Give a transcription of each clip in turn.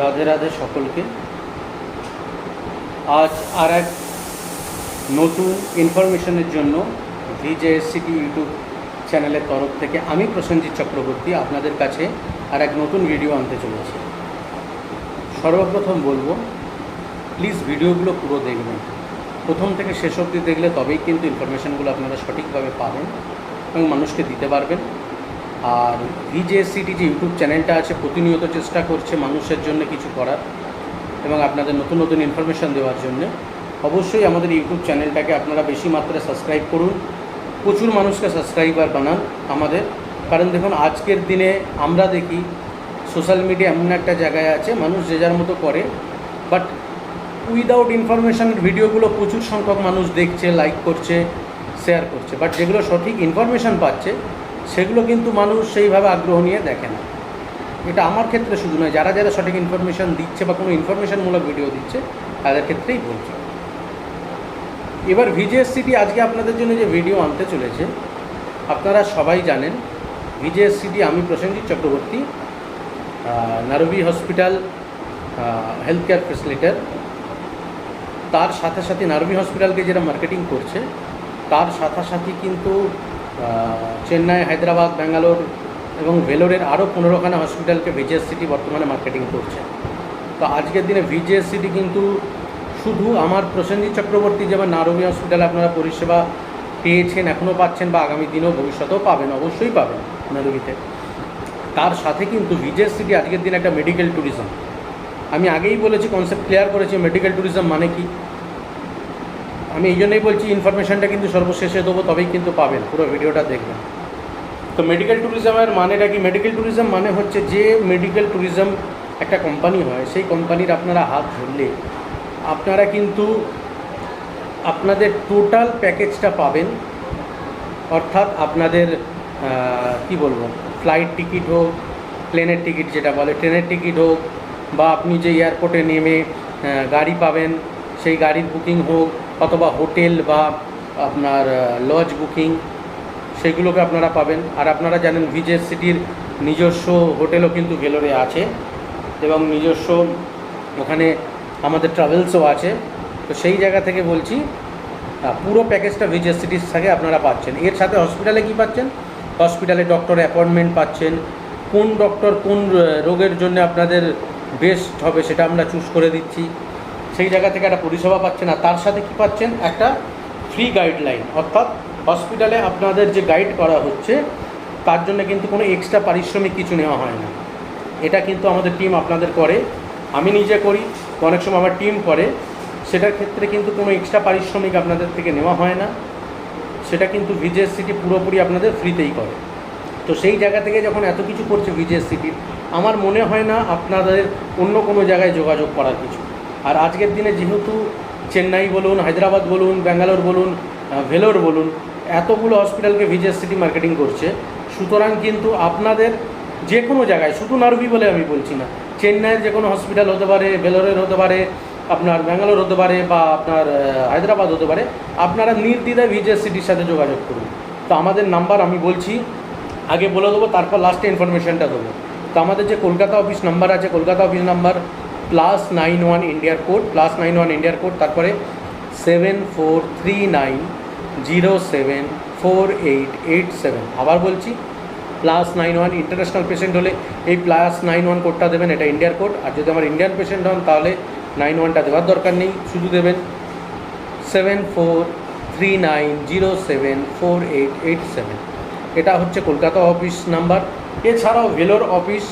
রাধে রাধে সকলকে। আজ আর এক নতুন ইনফরমেশনের জন্য ভিজেএসসিটি ইউটিউব চ্যানেলের তরফ থেকে আমি প্রসেনজিৎ চক্রবর্তী আপনাদের কাছে আর এক নতুন ভিডিও আনতে চলেছি। সর্বপ্রথম বলব প্লিজ ভিডিওগুলো পুরো দেখবেন। প্রথম থেকে শেষ অবধি দেখলে তবেই কিন্তু ইনফরমেশানগুলো আপনারা সঠিকভাবে পাবেন এবং মানুষকে দিতে পারবেন। আর ভিজেএসসিটি যে ইউটিউব চ্যানেলটা আছে, প্রতিনিয়ত চেষ্টা করছে মানুষের জন্য কিছু করার এবং আপনাদের নতুন নতুন ইনফরমেশান দেওয়ার জন্য। অবশ্যই আমাদের ইউটিউব চ্যানেলটাকে আপনারা বেশি মাত্রায় সাবস্ক্রাইব করুন, প্রচুর মানুষকে সাবস্ক্রাইবার বানান আমাদের। কারণ দেখুন, আজকের দিনে আমরা দেখি সোশ্যাল মিডিয়া এমন একটা জায়গায় আছে, মানুষ যে যার মতো করে বাট উইদাউট ইনফরমেশান ভিডিওগুলো প্রচুর সংখ্যক মানুষ দেখছে লাইক করছে শেয়ার করছে। বাট যেগুলো সঠিক ইনফরমেশান পাচ্ছে সেগুলো কিন্তু মানুষ সেইভাবে আগ্রহ নিয়ে দেখে না। এটা আমার ক্ষেত্রে শুধু নয়, যারা যারা সঠিক ইনফরমেশান দিচ্ছে বা কোনো ইনফরমেশানমূলক ভিডিও দিচ্ছে, তাদের ক্ষেত্রেই বলছে। এবার ভিজেএসসিটি আজকে আপনাদের জন্য যে ভিডিও আনতে চলেছে, আপনারা সবাই জানেন ভিজেএসসিটি আমি প্রসেনজিৎ চক্রবর্তী নারবি হসপিটাল হেলথ কেয়ার ফেসিলিটার তার সাথে সাথে নারবি হসপিটালকে যেটা মার্কেটিং করছে, তার সাথে সাথে কিন্তু চেন্নাই, হায়দ্রাবাদ, ব্যাঙ্গালোর এবং ভেলোরের আরও পনেরোখানা হসপিটালকে ভিজিএসসিটি বর্তমানে মার্কেটিং করছে। তো আজকের দিনে ভিজিএসসিটি কিন্তু শুধু আমার প্রসেনজিৎ চক্রবর্তী যেমন নারবি হসপিটালে আপনারা পরিষেবা পেয়েছেন, এখনও পাচ্ছেন বা আগামী দিনেও ভবিষ্যতেও পাবেন, অবশ্যই পাবেন নারবিতে তার সাথে কিন্তু ভিজিএসসিটি আজকের দিনে একটা মেডিকেল ট্যুরিজম আমি আগেই বলেছি কনসেপ্ট ক্লিয়ার করেছি মেডিকেল ট্যুরিজম মানে কি? আমি এই জন্যই বলছি ইনফরমেশানটা কিন্তু সর্বশেষে দেবো, তবেই কিন্তু পাবেন। পুরো ভিডিওটা দেখবেন। তো মেডিকেল ট্যুরিজমের মানেটা কি? মেডিকেল ট্যুরিজম মানে হচ্ছে যে মেডিকেল ট্যুরিজম একটা কোম্পানি হয়, সেই কোম্পানির আপনারা হাত ধরলে আপনারা কিন্তু আপনাদের টোটাল প্যাকেজটা পাবেন। অর্থাৎ আপনাদের কি বলব? ফ্লাইট টিকিট হোক প্লেনের টিকিট যেটা বলে ট্রেনের টিকিট হোক, বা আপনি যে এয়ারপোর্টে নেমে গাড়ি পাবেন সেই গাড়ির বুকিং হোক অথবা হোটেল বা আপনার লজ বুকিং, সেগুলোকে আপনারা পাবেন। আর আপনারা জানেন ভিজেস সিটির নিজস্ব হোটেলও কিন্তু ভেলোরে আছে এবং নিজস্ব ওখানে আমাদের ট্রাভেলসও আছে। তো সেই জায়গা থেকে বলছি পুরো প্যাকেজটা ভিজেস সিটির থেকে আপনারা পাচ্ছেন। এর সাথে হসপিটালে কি পাচ্ছেন? হসপিটালে ডক্টর অ্যাপয়েন্টমেন্ট পাচ্ছেন। কোন ডক্টর কোন রোগের জন্য আপনাদের বেস্ট হবে সেটা আমরা চুজ করে দিচ্ছি। সেই জায়গা থেকে একটা পরিষেবা পাচ্ছেন আর তার সাথে কি পাচ্ছেন? একটা ফ্রি গাইডলাইন অর্থাৎ হসপিটালে আপনাদের যে গাইড করা হচ্ছে, তার জন্য কিন্তু কোনো এক্সট্রা পারিশ্রমিক কিছু নেওয়া হয় না। এটা কিন্তু আমাদের টিম আপনাদের করে। আমি নিজে করি, অনেক সময় আমার টিম করে। সেটার ক্ষেত্রে কিন্তু কোনো এক্সট্রা পারিশ্রমিক আপনাদের থেকে নেওয়া হয় না। সেটা কিন্তু ভিজেএস সিটি পুরোপুরি আপনাদের ফ্রিতেই করে। তো সেই জায়গা থেকে যখন এত কিছু করছে ভিজেএস সিটির আমার মনে হয় না আপনাদের অন্য কোনো জায়গায় যোগাযোগ করার কিছু। আর আজকের দিনে যেহেতু চেন্নাই বলুন, হায়দ্রাবাদ বলুন, ব্যাঙ্গালোর বলুন ভেলোর বলুন, এতগুলো হসপিটালকে ভিজেএস সিটি মার্কেটিং করছে। সুতরাং কিন্তু আপনাদের যে কোনো জায়গায়, শুধু নারবি বলে আমি বলছি না, চেন্নাইয়ের যে কোনো হসপিটাল হতে পারে, ভেলোরের হতে পারে, আপনার ব্যাঙ্গালোর হতে পারে বা আপনার হায়দ্রাবাদ হতে পারে, আপনারা নির্দ্বিধায় ভিজেএস সিটির সাথে যোগাযোগ করুন। তো আমাদের নাম্বার আমি বলছি, আগে বলে দেবো, তারপর লাস্টে ইনফরমেশনটা দেবো। তো আমাদের যে কলকাতা অফিস নাম্বার আছে, Kolkata office number plus nine one ইন্ডিয়ার কোড প্লাস নাইন ওয়ান ইন্ডিয়ার কোড তারপরে seven four three nine zero seven four eight eight seven আবার বলছি plus nine one international patient হলে এই প্লাস নাইন ওয়ান কোডটা দেবেন, এটা ইন্ডিয়ার কোড আর যদি আমার ইন্ডিয়ান পেশেন্ট হন, তাহলে নাইন ওয়ানটা দেওয়ার দরকার নেই, শুধু দেবেন seven four three nine zero seven four eight eight seven এটা হচ্ছে কলকাতা অফিস নাম্বার এছাড়াও ভেলোর অফিস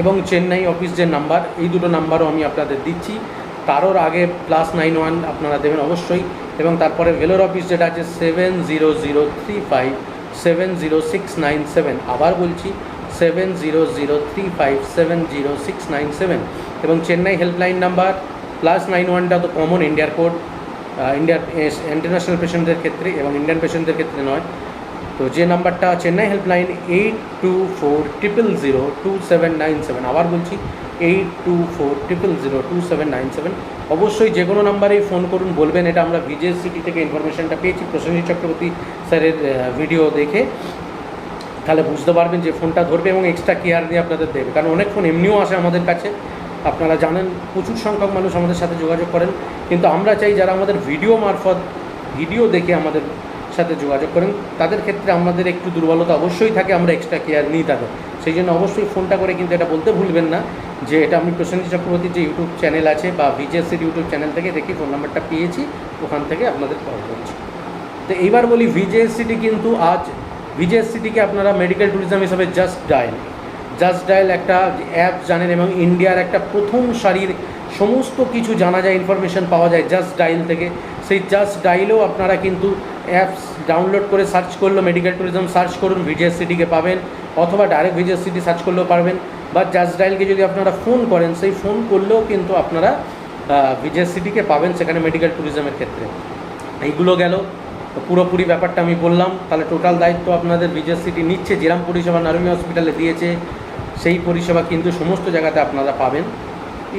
এবং চেন্নাই অফিস যে নাম্বার, এই দুটো নাম্বারও আমি আপনাদের দিচ্ছি। তারও আগে প্লাস নাইন ওয়ান আপনারা দেবেন অবশ্যই। এবং তারপরে ভেলোর অফিস যেটা আছে seven zero zero three five seven zero six nine seven আবার বলছি seven zero zero three five seven zero six nine seven এবং Chennai helpline number plus nine ওয়ানটা তো কমন ইন্ডিয়ার কোড ইন্ডিয়ার ইন্টারন্যাশনাল পেশেন্টদের ক্ষেত্রে এবং ইন্ডিয়ান পেশেন্টদের ক্ষেত্রে নয়। তো যে নাম্বারটা Chennai helpline eight two four triple zero two seven nine seven আবার বলছি eight two four triple zero two seven nine seven অবশ্যই যে কোনো নাম্বারেই ফোন করুন, বলবেন, এটা আমরা ভিজেএস সিটি থেকে ইনফরমেশনটা পেয়েছি। প্রসেনজিৎ চক্রবর্তী স্যারের ভিডিও দেখে তাহলে বুঝতে পারবেন যে ফোনটা ধরবে এবং এক্সট্রা কেয়ার দিয়ে আপনাদের দেবে। কারণ অনেক ফোন এমনিও আসে আমাদের কাছে। আপনারা জানেন, প্রচুর সংখ্যক মানুষ আমাদের সাথে যোগাযোগ করেন। কিন্তু আমরা চাই যারা আমাদের ভিডিও মারফত ভিডিও দেখে আমাদের সাথে যোগাযোগ করেন। তাদের ক্ষেত্রে আমাদের একটু দুর্বলতা অবশ্যই থাকে, আমরা এক্সট্রা কেয়ার নিই তাদের। সেই জন্য অবশ্যই ফোনটা করে কিন্তু এটা বলতে ভুলবেন না যে এটা আমি প্রসেনজিৎ চক্রবর্তীর যে ইউটিউব চ্যানেল আছে বা বিজেএসির ইউটিউব চ্যানেল থেকে দেখি ফোন নাম্বারটা পেয়েছি, ওখান থেকে আপনাদের কল করছি। তো এইবার বলি ভিজেএসসিটি কিন্তু আজ ভিজেএসসিটিকে আপনারা মেডিকেল ট্যুরিজম হিসাবে জাস্ট ডায়াল জাস্ট ডায়াল একটা অ্যাপ জানেন এবং ইন্ডিয়ার একটা প্রথম সারির সমস্ত কিছু জানা যায় ইনফরমেশন পাওয়া যায় জাস্ট ডাইল থেকে। সেই জাস্ট ডাইলেও আপনারা কিন্তু অ্যাপস ডাউনলোড করে সার্চ করল মেডিকেল ট্যুরিজম সার্চ করুন ভিজিএস সিটিকে পাবেন অথবা ডাইরেক্ট ভিজিএস সিটি সার্চ করলেও পারবেন। বা জাস্ট ডাইলকে যদি আপনারা ফোন করেন, সেই ফোন করলেও কিন্তু আপনারা ভিজিএস সিটিকে পাবেন সেখানে মেডিকেল ট্যুরিজমের ক্ষেত্রে। এইগুলো গেল। পুরোপুরি ব্যাপারটা আমি বললাম। তাহলে টোটাল দায়িত্ব আপনাদের বিজেস সিটি নিচ্ছে, যেরাম পরিষেবা নারুমি হসপিটালে দিয়েছে, সেই পরিষেবা কিন্তু সমস্ত জায়গাতে আপনারা পাবেন।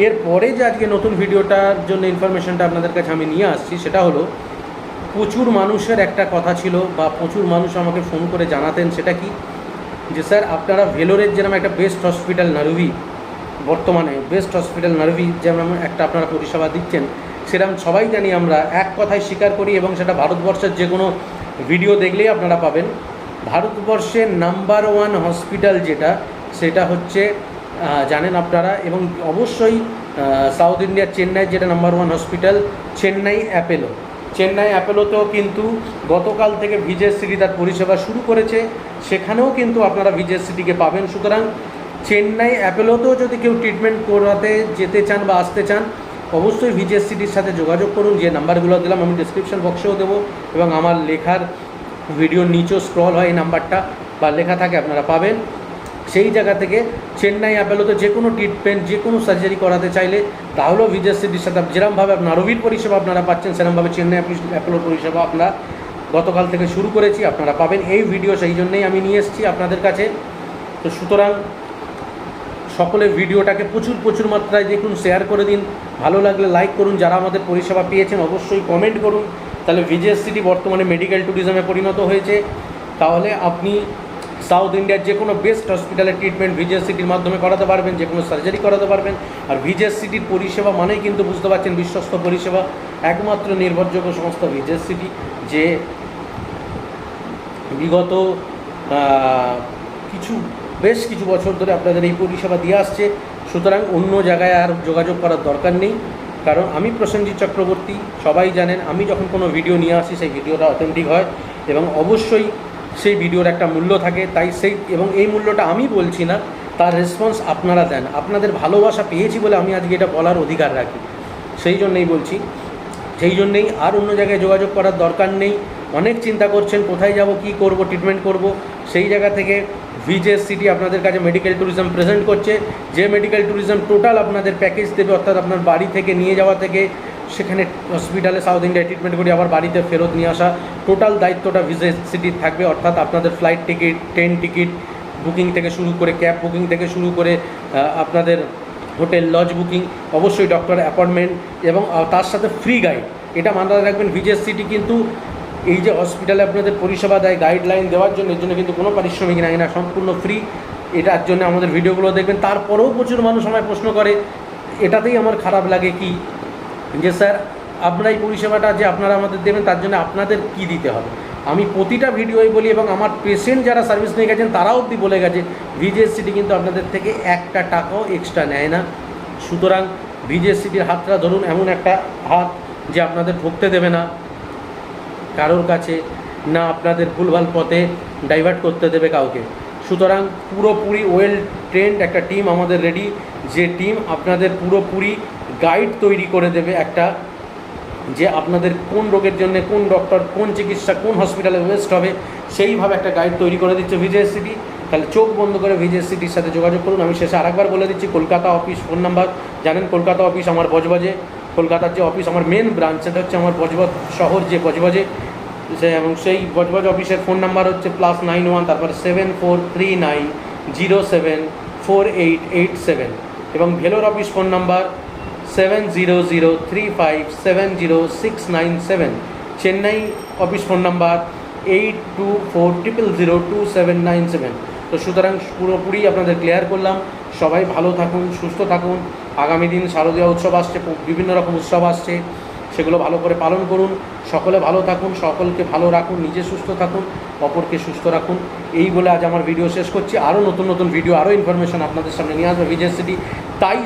এরপরে যে আজকে নতুন ভিডিওটার জন্য ইনফরমেশনটা আপনাদের কাছে আমি নিয়ে আসছি, সেটা হলো প্রচুর মানুষের একটা কথা ছিল বা প্রচুর মানুষ আমাকে ফোন করে জানাতেন, সেটা কি? যে স্যার, আপনারা ভেলোরের যেরকম একটা বেস্ট হসপিটাল নারুভি, বর্তমানে বেস্ট হসপিটাল নারুভি যেমন একটা আপনারা পরিষেবা দিচ্ছেন, সেরকম সবাই জানি আমরা এক কথায় স্বীকার করি এবং সেটা ভারতবর্ষের যে কোনো ভিডিও দেখলেই আপনারা পাবেন। ভারতবর্ষের নাম্বার ওয়ান হসপিটাল যেটা, সেটা হচ্ছে জানেন আপনারা, এবং অবশ্যই সাউথ ইন্ডিয়ার চেন্নাই যেটা number one hospital Chennai Apollo Chennai অ্যাপেলোতেও কিন্তু গতকাল থেকে ভিজেস সিটি তার পরিষেবা শুরু করেছে। সেখানেও কিন্তু আপনারা ভিজেস সিটিকে পাবেন। সুতরাং চেন্নাই অ্যাপেলোতেও যদি কেউ ট্রিটমেন্ট করাতে যেতে চান বা আসতে চান, অবশ্যই ভিজেস সিটির সাথে যোগাযোগ করুন। যে নাম্বারগুলো দিলাম, আমি ডিসক্রিপশন বক্সেও দেবো এবং আমার লেখার ভিডিওর নিচেও স্ক্রল হয় এই নাম্বারটা বা লেখা থাকে, আপনারা পাবেন। সেই জায়গা থেকে চেন্নাই অ্যাপেলোতে যে কোনো ট্রিটমেন্ট যে কোনো সার্জারি করাতে চাইলে, তাহলেও ভিজেস সিটির সাথে যেরমভাবে আপনার রবির পরিষেবা আপনারা পাচ্ছেন, সেরমভাবে চেন্নাই অ্যাপেলোর পরিষেবা আমরা গতকাল থেকে শুরু করেছি, আপনারা পাবেন এই ভিডিও সেই জন্যেই আমি নিয়ে এসেছি আপনাদের কাছে। তো সুতরাং সকলে ভিডিওটাকে প্রচুর প্রচুর মাত্রায় দেখুন শেয়ার করে দিন। ভালো লাগলে লাইক করুন, যারা আমাদের পরিষেবা পেয়েছেন অবশ্যই কমেন্ট করুন। তাহলে ভিজেএস সিটি বর্তমানে মেডিকেল ট্যুরিজমে পরিণত হয়েছে। তাহলে আপনি সাউথ ইন্ডিয়ার যে কোনো বেস্ট হসপিটালের ট্রিটমেন্ট ভিজেএস সিটির মাধ্যমে করাতে পারবেন, যে কোনো সার্জারি করাতে পারবেন। আর ভিজেএস সিটির পরিষেবা মানেই কিন্তু বুঝতে পারছেন বিশ্বস্ত পরিষেবা। একমাত্র নির্ভরযোগ্য সংস্থা ভিজেএস সিটি যে বিগত কিছু, বেশ কিছু বছর ধরে আপনাদের এই পরিষেবা দিয়ে আসছে। সুতরাং অন্য জায়গায় আর যোগাযোগ করার দরকার নেই। কারণ আমি প্রসেনজিৎ চক্রবর্তী, সবাই জানেন, আমি যখন কোনো ভিডিও নিয়ে আসি, সেই ভিডিওটা অথেন্টিক হয়। এবং অবশ্যই সেই ভিডিওর একটা মূল্য থাকে, তাই সেই, এবং এই মূল্যটা আমি বলছি না, তার রেসপন্স আপনারা দেন। আপনাদের ভালোবাসা পেয়েছি বলে আমি আজকে এটা বলার অধিকার রাখি। সেই জন্যই বলছি, সেই জন্যেই আর অন্য জায়গায় যোগাযোগ করার দরকার নেই। অনেক চিন্তা করছেন, কোথায় যাব, কি করব ট্রিটমেন্ট করব। সেই জায়গা থেকে ভিজেএস সিটি আপনাদের কাছে মেডিকেল ট্যুরিজম প্রেজেন্ট করছে। যে মেডিকেল ট্যুরিজম টোটাল আপনাদের প্যাকেজ দেবে, অর্থাৎ আপনার বাড়ি থেকে, নিয়ে যাওয়া থেকে সেখানে হসপিটালে সাউথ ইন্ডিয়ায় ট্রিটমেন্ট করে আবার বাড়িতে ফেরত নিয়ে আসা। টোটাল দায়িত্বটা ভিজেএস সিটির থাকবে, অর্থাৎ আপনাদের flight ticket train ticket booking থেকে শুরু করে ক্যাব বুকিং থেকে শুরু করে আপনাদের হোটেল লজ বুকিং অবশ্যই ডক্টর অ্যাপয়েন্টমেন্ট এবং তার সাথে ফ্রি গাইড এটা মাথায় রাখবেন ভিজেস সিটি কিন্তু এই যে হসপিটালে আপনাদের পরিষেবা দেয় গাইডলাইন দেওয়ার জন্য, এর জন্য কিন্তু কোনো পারিশ্রমিক নেয় না, সম্পূর্ণ ফ্রি এটার জন্য আমাদের ভিডিওগুলো দেখবেন, তারপরেও প্রচুর মানুষ আমায় প্রশ্ন করে, এটাতেই আমার খারাপ লাগে কি? যে স্যার, আপনারা এই পরিষেবাটা যে আপনারা আমাদের দেবেন, তার জন্য আপনাদের কি দিতে হবে? আমি প্রতিটা ভিডিওই বলি এবং আমার পেশেন্ট যারা সার্ভিস নিয়ে গেছেন, তারাও অবধি বলে গেছে ভিজিএস সিটি কিন্তু আপনাদের থেকে একটা টাকাও এক্সট্রা নেয় না। সুতরাং ভিজিএস সিটির হাতটা ধরুন এমন একটা হাত যে আপনাদের ঠকতে দেবে না। কারোর কাছে না আপনাদের ভুলভাল পথে ডাইভার্ট করতে দেবে কাউকে। সুতরাং পুরোপুরি ওয়েল ট্রেন্ড একটা টিম আমাদের রেডি যে টিম আপনাদের পুরোপুরি গাইড তৈরি করে দেবে একটা, যে আপনাদের কোন রোগের জন্য কোন ডক্টর কোন চিকিৎসা, কোন হসপিটালে ওয়েস্ট হবে, সেইভাবে একটা গাইড তৈরি করে দিচ্ছে ভিজেএস সিটি তাহলে চোখ বন্ধ করে ভিজেএস সিটির সাথে যোগাযোগ করুন। আমি শেষে আরেকবার বলে দিচ্ছি, কলকাতা অফিস ফোন নাম্বার জানেন কলকাতা অফিস আমার বজবজে। কলকাতার যে অফিস আমার মেন ব্রাঞ্চ সেটা হচ্ছে আমার বজবজ শহর যে বজবজে। এবং সেই বজবজ অফিসের ফোন নাম্বার হচ্ছে প্লাস নাইন ওয়ান তারপরে seven four three nine zero seven four eight eight seven এবং Vellore office phone number seven zero zero three five seven zero six nine seven Chennai office phone number eight two four triple zero two seven nine seven তো সুতরাং পুরোপুরি আপনাদের clear করলাম। সবাই ভালো থাকুন, সুস্থ থাকুন। আগামী দিন শারদীয় উৎসব আসছে, বিভিন্ন রকম উৎসব আসছে। সেগুলো ভালো করে পালন করুন। সকলে ভালো থাকুন, সকলকে ভালো রাখুন, নিজে সুস্থ থাকুন, অপরকে সুস্থ রাখুন। এই বলে আজ আমার ভিডিও শেষ করছি। আরও নতুন নতুন ভিডিও আরও ইনফরমেশন আপনাদের সামনে নিয়ে আসবে ভিজে সিটি তাই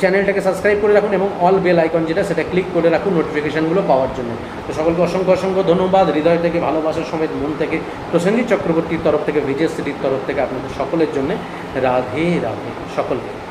চ্যানেলটাকে সাবস্ক্রাইব করে রাখুন এবং অল বেল আইকন যেটা, সেটা ক্লিক করে রাখুন নোটিফিকেশানগুলো পাওয়ার জন্য। তো সকলকে অসংখ্য অসংখ্য ধন্যবাদ। হৃদয় থেকে ভালোবাসার সমেত মন থেকে প্রসেনজিৎ চক্রবর্তীর তরফ থেকে ভিজে সিটির তরফ থেকে আপনাদের সকলের জন্য রাধে রাধে সকলকে।